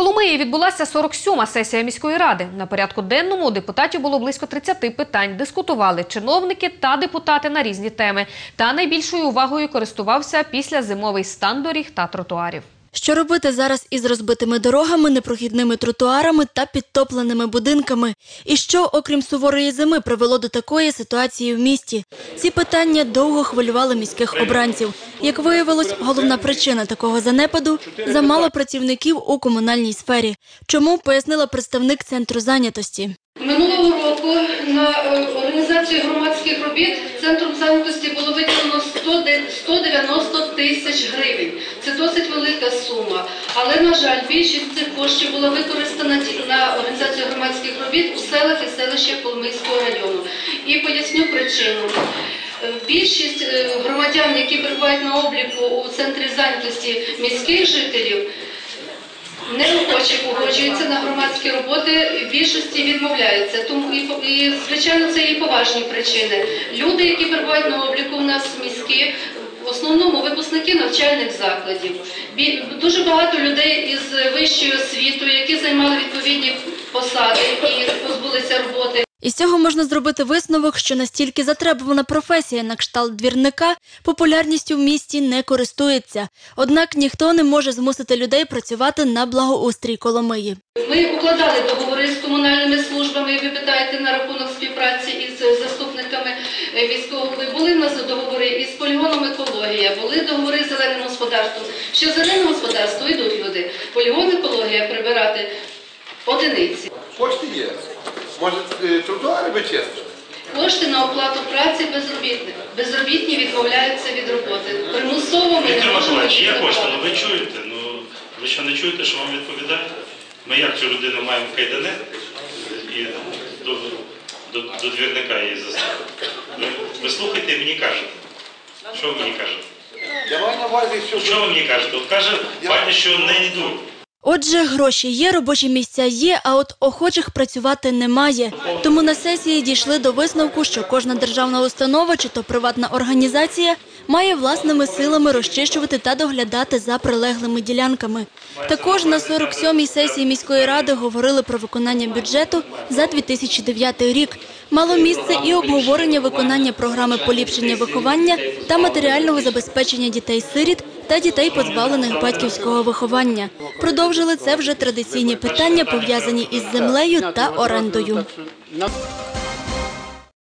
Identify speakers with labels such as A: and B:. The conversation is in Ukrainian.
A: Коломиї відбулася 47-ма сесія міської ради. На порядку денному у депутатів було близько 30 питань. Дискутували чиновники та депутати на різні теми. Та найбільшою увагою користувався після зимовий стан доріг та тротуарів.
B: Що робити зараз із розбитими дорогами, непрохідними тротуарами та підтопленими будинками? І що, окрім суворої зими, привело до такої ситуації в місті? Ці питання довго хвилювали міських обранців. Як виявилось, головна причина такого занепаду замало працівників у комунальній сфері. Чому пояснила представник центру зайнятості?
C: Минулого року на е, організацію громадських робіт центром зайнятості було виділено 100 де- 190 тисяч гривень. Це досить велика сума. Але, на жаль, більшість цих коштів була використана на організацію громадських робіт у селах і селищах Коломийського району. І поясню причину. Е, Більшість е, громадян, які перебувають на обліку у центрі зайнятості міських жителів, неохоче погоджуються на громадські роботи, в більшості відмовляються. Тому і, і звичайно це і поважні причини. Люди, які перебувають на обліку у нас міські, в основному випускники навчальних закладів. Дуже багато людей із вищою освітою, які займали відповідні посади і позбулися роботи.
B: Із цього можна зробити висновок, що настільки затребувана професія на кшталт двірника популярністю в місті не користується. Однак ніхто не може змусити людей працювати на благоустрій Коломиї.
C: Ми укладали договори з комунальними службами. Ви питаєте на рахунок співпраці із заступниками міського. Були в нас договори із полігоном екологія, були договори з зеленим господарством. Що зелене господарство йдуть люди. Полігон екологія прибирати одиниці.
D: Кошти є. Може, е, тротуари ви чистили?
C: Кошти на оплату праці безробітних. Безробітні відмовляються від роботи. Примусово ми не
E: Віктор
C: можемо
E: Миколаївич,
C: їх
E: є кошти, але ви чуєте. Ну ви що не чуєте, що вам відповідають? Ми як цю людину маємо кайдани і до, до, до двірника її заставити. Ви, ви слухайте і мені кажете. Що ви мені кажете?
D: Я маю на увазі, що
E: Що ви мені кажете? От каже пані, що не йдуть.
B: Отже, гроші є, робочі місця є, а от охочих працювати немає. Тому на сесії дійшли до висновку, що кожна державна установа чи то приватна організація має власними силами розчищувати та доглядати за прилеглими ділянками. Також на 47-й сесії міської ради говорили про виконання бюджету за 2009 рік. Мало місце і обговорення виконання програми поліпшення виховання та матеріального забезпечення дітей-сиріт та дітей, позбавлених батьківського виховання. Продовжили це вже традиційні питання, пов'язані із землею та орендою.